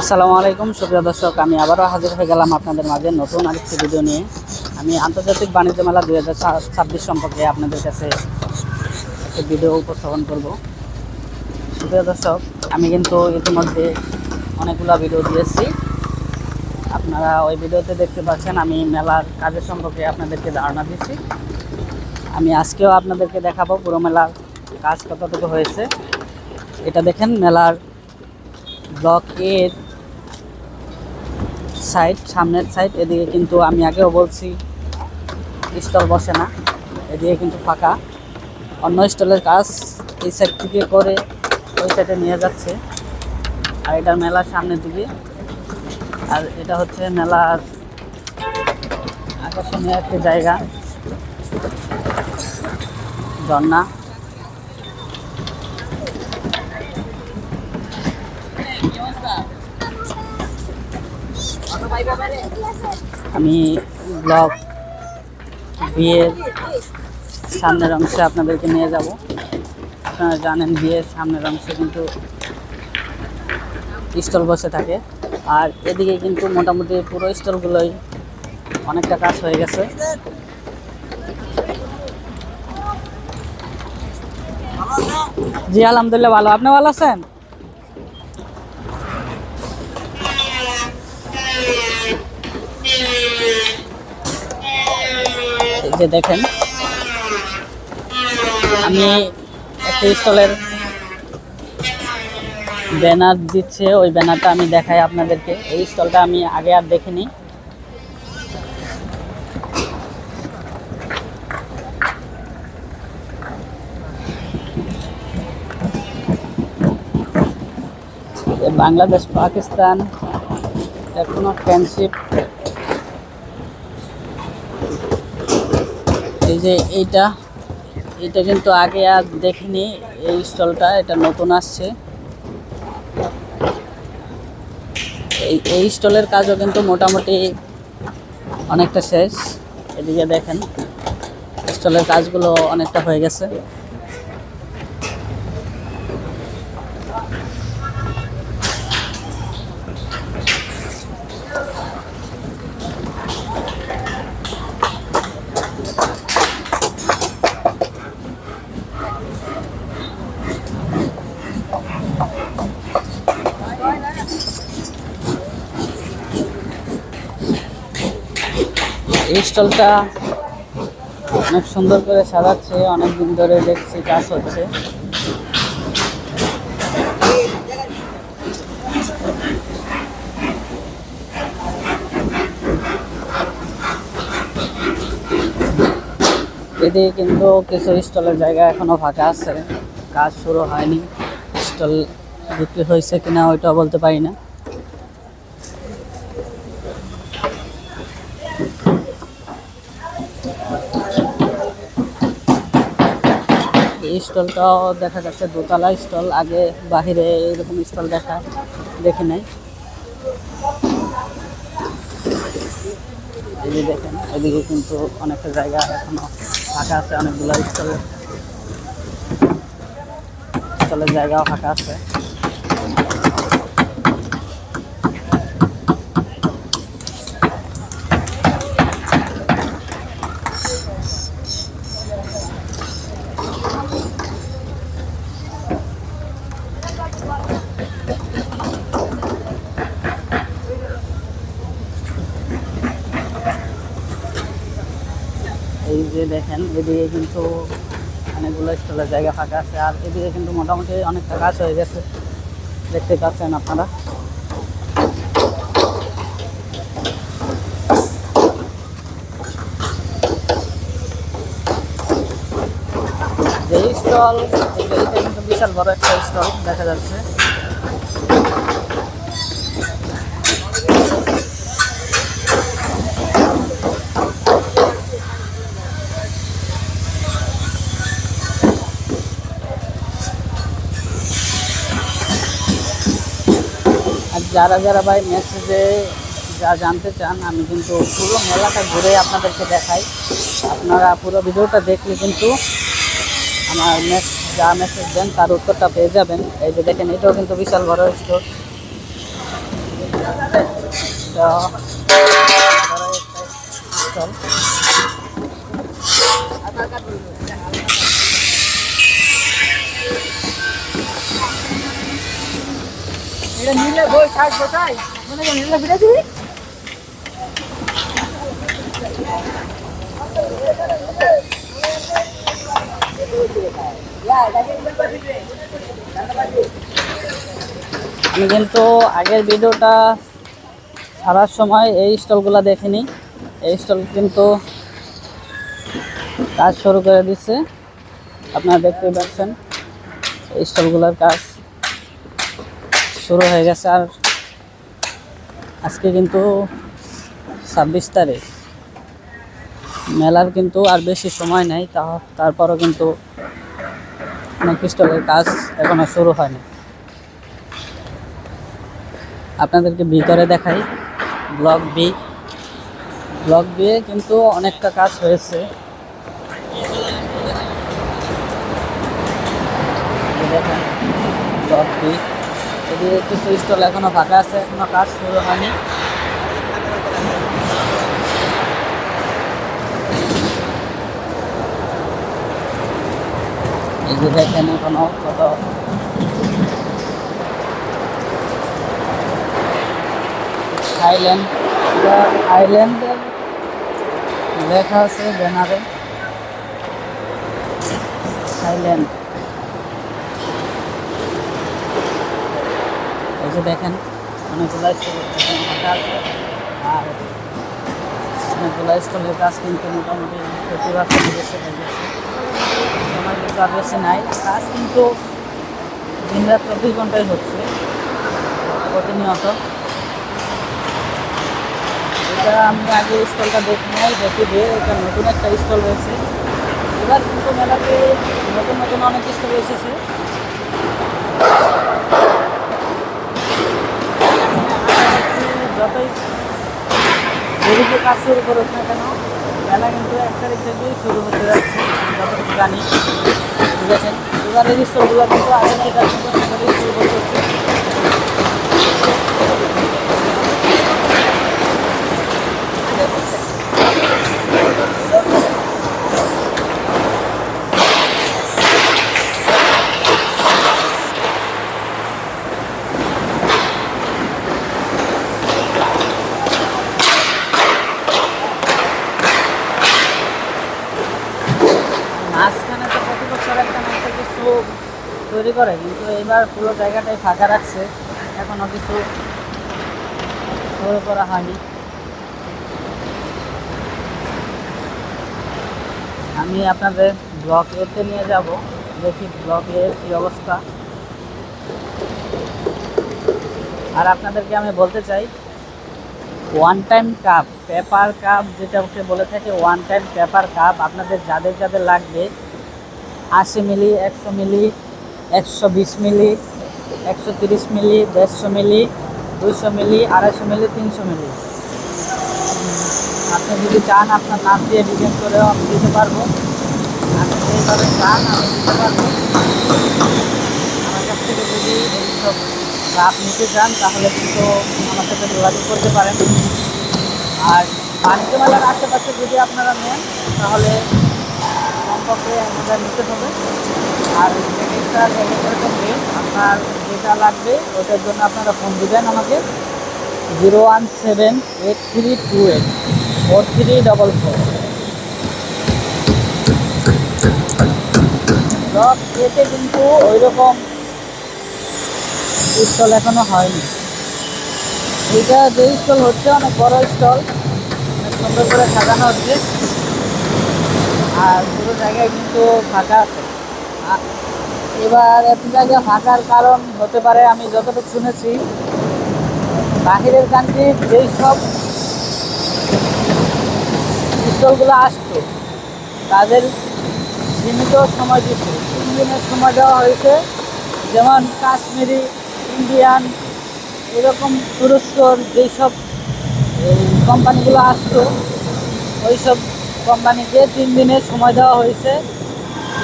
আসসালামু আলাইকুম, সুপ্রিয় দর্শক, আমি আবারও হাজির হয়ে গেলাম আপনাদের মাঝে নতুন আরেকটি ভিডিও নিয়ে। আমি আন্তর্জাতিক বাণিজ্য মেলা দুই ছাব্বিশ সম্পর্কে আপনাদের কাছে একটি ভিডিও উপস্থাপন করব। সুপ্রিয় দর্শক, আমি কিন্তু ইতিমধ্যে অনেকগুলো ভিডিও দিয়েছি। আপনারা ওই ভিডিওতে দেখতে পাচ্ছেন, আমি মেলার কাজের সম্পর্কে আপনাদেরকে ধারণা দিচ্ছি। আমি আজকেও আপনাদেরকে দেখাবো পুরো মেলার কাজ কতটুকু হয়েছে। এটা দেখেন, মেলার ব্লক এর সাইড, সামনের সাইড, এদিকে কিন্তু আমি আগেও বলছি, স্টল বসে না, এদিকে কিন্তু ফাঁকা। অন্য স্টলের কাজ এই সাইড থেকে করে ওই সাইডে নিয়ে যাচ্ছে। আর এটা মেলার সামনের দিকে। আর এটা হচ্ছে মেলার আকর্ষণীয় একটি জায়গা। ঝর্ণা। আমি ব্লগ বিয়ের সামনের অংশে আপনাদেরকে নিয়ে যাব। আপনারা জানেন বিয়ের সামনের অংশে কিন্তু স্টল বসে থাকে। আর এদিকে কিন্তু মোটামুটি পুরো স্টলগুলোই অনেকটা কাজ হয়ে গেছে। জি, আলহামদুলিল্লাহ ভালো। আপনি ভালো আছেন? যে দেখেন, আমি একটা স্টলের ব্যানার দিচ্ছে, ওই ব্যানারটা আমি দেখাই আপনাদেরকে। এই স্টলটা আমি আগে আর দেখিনি। বাংলাদেশ, পাকিস্তান, এখনও ফ্রেন্ডশিপ যে এইটা এটা কিন্তু আগে আর দেখিনি এই স্টলটা, এটা নতুন আসছে। এই এই স্টলের কাজও কিন্তু মোটামুটি অনেকটা শেষ। এদিকে দেখেন, স্টলের কাজগুলো অনেকটা হয়ে গেছে। এই স্টলটা অনেক সুন্দর করে সাজাচ্ছে অনেক দিন ধরে দেখছি কাজ হচ্ছে। এদিকে কিন্তু কিছু স্টলের জায়গা এখনও ফাঁকা আছে, কাজ শুরু হয়নি। স্টল বিক্রি হয়েছে কিনা ওইটাও বলতে পারি না। স্টলটাও দেখা যাচ্ছে, দোতলা স্টল, আগে বাহিরে এরকম স্টল দেখা, দেখে নেই। এই দেখেন, এদিকে কিন্তু অনেকটা জায়গা এখনও ফাঁকা আছে, অনেকগুলো স্টল স্টলের জায়গাও ফাঁকা আছে এই যে দেখেন, এদিকে কিন্তু অনেকগুলো স্টলের জায়গা ফাঁকা আছে। আর এদিকে কিন্তু মোটামুটি অনেকটা কাজ হয়ে গেছে। দেখতে পাচ্ছেন আপনারা? যে স্টল এইটা কিন্তু বিশাল বড় একটা স্টল দেখা যাচ্ছে। যারা যারা ভাই মেসেজে যা জানতে চান, আমি কিন্তু পুরো মেলাটা ঘুরে আপনাদেরকে দেখাই। আপনারা পুরো ভিডিওটা দেখলে কিন্তু আমার মেস যা মেসেজ দেন, তার উত্তরটা পেয়ে যাবেন। এই যে দেখেন, এটাও কিন্তু বিশাল বড় স্টোর তো আমি কিন্তু আগের ভিডিওটা ছাড়ার সময় এই স্টলগুলো দেখিনি। এই স্টল কিন্তু কাজ শুরু করে দিচ্ছে আপনারা দেখতেই পাচ্ছেন এই স্টলগুলোর কাজ। শুরু হয়ে গেছে আর আজকে কিন্তু ছাব্বিশ তারিখ। মেলার কিন্তু আর বেশি সময় নেই, তা তারপরও কিন্তু অনেক স্টলের কাজ এখনও শুরু হয়নি। আপনাদেরকে ভিতরে দেখাই ব্লক বি। ব্লক বি কিন্তু অনেকটা কাজ হয়েছে। Block B. এদিকে কিছু স্টল এখনও ফাঁকা আছে, এখনও কাজ শুরু হয়নি। এই যে দেখেন এখনও কত। থাইল্যান্ড থাইল্যান্ডের লেখা আছে ব্যানারে থাইল্যান্ড এই দেখেন অনেকগুলো আছে। আর অনেকগুলো স্টলের কাজ কিন্তু মোটামুটি প্রতিবার বেশি সময় কিন্তু নাই। কাজ কিন্তু দিন রাত চব্বিশ ঘন্টায় হচ্ছে, প্রতিনিয়ত। এটা আমি আগে স্টলটা দেখি নাই, দেখি দিয়ে এটা নতুন একটা স্টল রয়েছে এবার কিন্তু মেলাতে নতুন নতুন অনেক স্টল এসেছে। যতই গরুকে কাজ শুরু করুক না কেন, মেলা কিন্তু এক তারিখ থেকেই শুরু হতে যাচ্ছে, যতটুকু জানি। বুঝেছেন এবারের স্টলগুলো কিন্তু আগে থেকে শুরু করতেছে মাঝখানে তো প্রতি বছর একটা না একটা কিছু তৈরি করে, কিন্তু এবার পুরো জায়গাটাই ফাঁকা রাখছে। এখনও কিছু শুরু করা হয়নি। আমি আপনাদের ব্লক এতে নিয়ে যাব, দেখি ব্লক এর কী অবস্থা। আর আপনাদেরকে আমি বলতে চাই one time cup paper cup যেটাকে বলে থাকে ওয়ান টাইম পেপার কাপ আপনাদের যাদের যাদের লাগবে, আশি মিলি, একশো মিলি একশো বিশ মিলি, একশো তিরিশ মিলি, দেড়শো মিলি, দুইশো মিলি, আড়াইশো মিলি, তিনশো মিলি। আপনি যদি চান, আপনার নাম দিয়ে ডিজাইন করেও আমি দিতে পারব। আপনি চান, আমি দিতে পারব। আমার কাছ থেকে যদি এইসব কাপ নিতে চান, তাহলে কিন্তু আমার সাথে যোগাযোগ করতে পারেন। আর বাণিজ্য মেলার আশেপাশে যদি আপনারা নেন, তাহলে এক হাজার নিতে হবে। আর প্যাকেজটা প্যাকেজের সঙ্গে আপনার যেটা লাগবে ওটার জন্য আপনারা ফোন দিবেন আমাকে। Zero one seven eight three two eight, four three double four. এতে কিন্তু ওই রকম স্টল এখনও হয়নি। এটা যে স্টল হচ্ছে অনেক বড় স্টল সুন্দর করে সাজানো হচ্ছে। আর জায়গায় কিন্তু ফাঁকা আছে। এবার এত জায়গায় ফাঁকার কারণ হতে পারে, আমি যতটুকু শুনেছি, বাহিরের কান্ট্রির যেই সব স্টলগুলো আসতো, তাদের সীমিত সময় দিচ্ছে তিন দিনের সময় দেওয়া হয়েছে, যেমন কাশ্মীরি, ইন্ডিয়ান, এরকম তুরস্কর যেসব কোম্পানিগুলো আসতো, ওই সব কোম্পানিকে তিন দিনের সময় দেওয়া হয়েছে।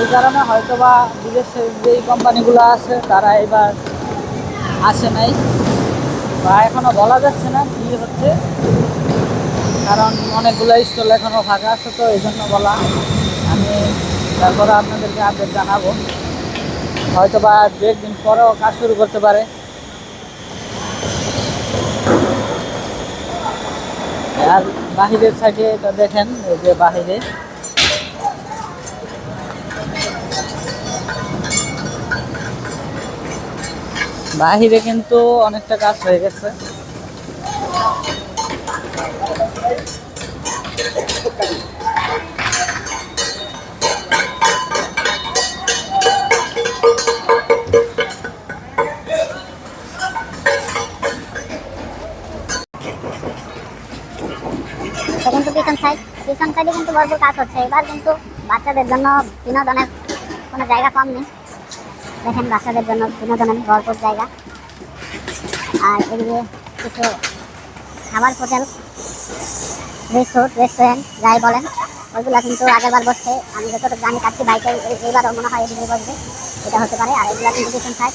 এই কারণে হয়তো বা বিদেশের যেই কোম্পানিগুলো আছে, তারা এবার আসে নাই। বা এখনও বলা যাচ্ছে না কি হচ্ছে। কারণ অনেকগুলো স্টল এখনও ফাঁকা আছে, তো এই জন্য বলা। আমি তারপরে আপনাদেরকে আপডেট জানাব। হয়তো বা দু একদিন পরেও কাজ শুরু করতে পারে। আর বাহিরের থাকে এটা দেখেন এই যে বাহিরে। বাহিরে কিন্তু অনেকটা কাজ হয়ে গেছে। কিন্তু পিছন সাইড পিছন সাইডে কিন্তু ভরপুর কাজ হচ্ছে। এবার কিন্তু বাচ্চাদের জন্য বিনোদনের কোনো জায়গা কম নেই। দেখেন বাচ্চাদের জন্য বিনোদনের ভরপুর জায়গা। আর এদিকে কিছু খাবার হোটেল, রিসোর্ট, রেস্টুরেন্ট, যাই বলেন, ওইগুলো কিন্তু আগেরবার বসছে। আমি যতটুকু জানি কাটছি বাইকে এইবারও মনে হয় এদিকে বসবে। এটা হতে পারে। আর এগুলো কিন্তু পিছন সাইড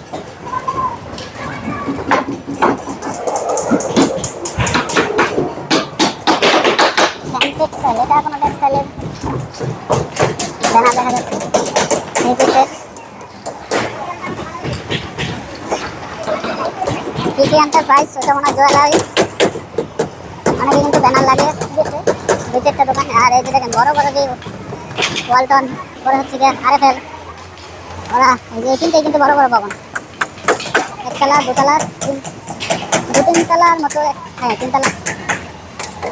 ব্যানার দেখা যাচ্ছে এই পিসের পিটি কিন্তু ব্যানার দিয়েছে দুই চারটা দোকান আর এই যে বড় বড় যে ওয়ালটন বড় হচ্ছে গিয়ে আরএফএল ওরা এই যে এই কিন্তু বড় বড় ভবন। একতলা দোতলা তিন দু তিন তলার মতো হ্যাঁ তিনতলা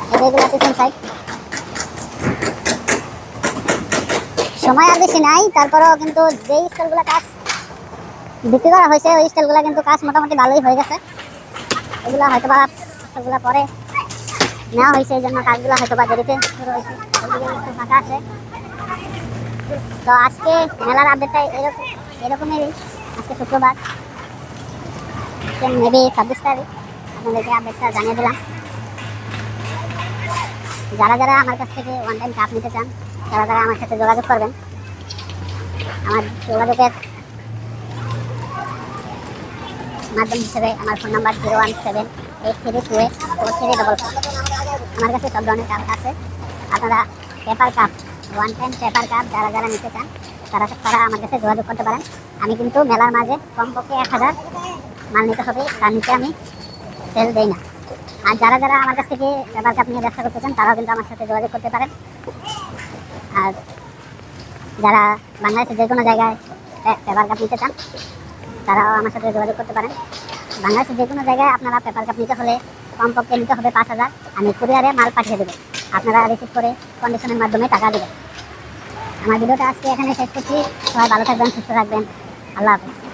এই যে এগুলো পিছন সাইড সময় আর বেশি নাই, তারপরেও কিন্তু যে স্টলগুলো কাজ বিক্রি করা হয়েছে, ওই স্টলগুলো কিন্তু কাজ মোটামুটি ভালোই হয়ে গেছে। এগুলো হয়তো বা স্টলগুলো পরে নেওয়া হয়েছে, এই জন্য কাজগুলো হয়তো বা দেরিতে শুরু হয়েছে। ফাঁকা আছে। তো আজকে মেলার আপডেটটা এরকম এরকমই আজকে শুক্রবার। মেবি ছাব্বিশ তারিখ। আপনাদেরকে আপডেটটা জানিয়ে দিলাম। যারা যারা আমার কাছ থেকে ওয়ান টাইম কাপ নিতে চান তারা তারা আমার সাথে যোগাযোগ করবেন। আমার যোগাযোগের মাধ্যম হিসেবে আমার phone number zero one seven eight three two eight four three double four আমার কাছে সব ধরনের কাপ আছে। আপনারা paper cup one time paper cup যারা যারা নিতে চান, তারা তারা আমার কাছে যোগাযোগ করতে পারেন। আমি কিন্তু মেলার মাঝে কমপক্ষে এক হাজার মাল নিতে হবে, তার নিচে আমি সেল দেই না। আর যারা যারা আমার কাছ থেকে পেপার কাপ নিয়ে ব্যবসা করতে চান, তারাও কিন্তু আমার সাথে যোগাযোগ করতে পারেন। আর যারা বাংলাদেশের যে কোনো জায়গায় পেপার কাপ নিতে চান, তারাও আমার সাথে যোগাযোগ করতে পারেন। বাংলাদেশের যে কোনো জায়গায় আপনারা পেপার কাপ নিতে হলে কমপক্ষে নিতে হবে পাঁচ হাজার। আমি কুরিয়ারে মাল পাঠিয়ে দেবো। আপনারা রিসিভ করে কন্ডিশনের মাধ্যমে টাকা দেবেন। আমার ভিডিওটা আজকে এখানে শেষ করছি। সবাই ভালো থাকবেন, সুস্থ থাকবেন। আল্লাহ হাফিজ।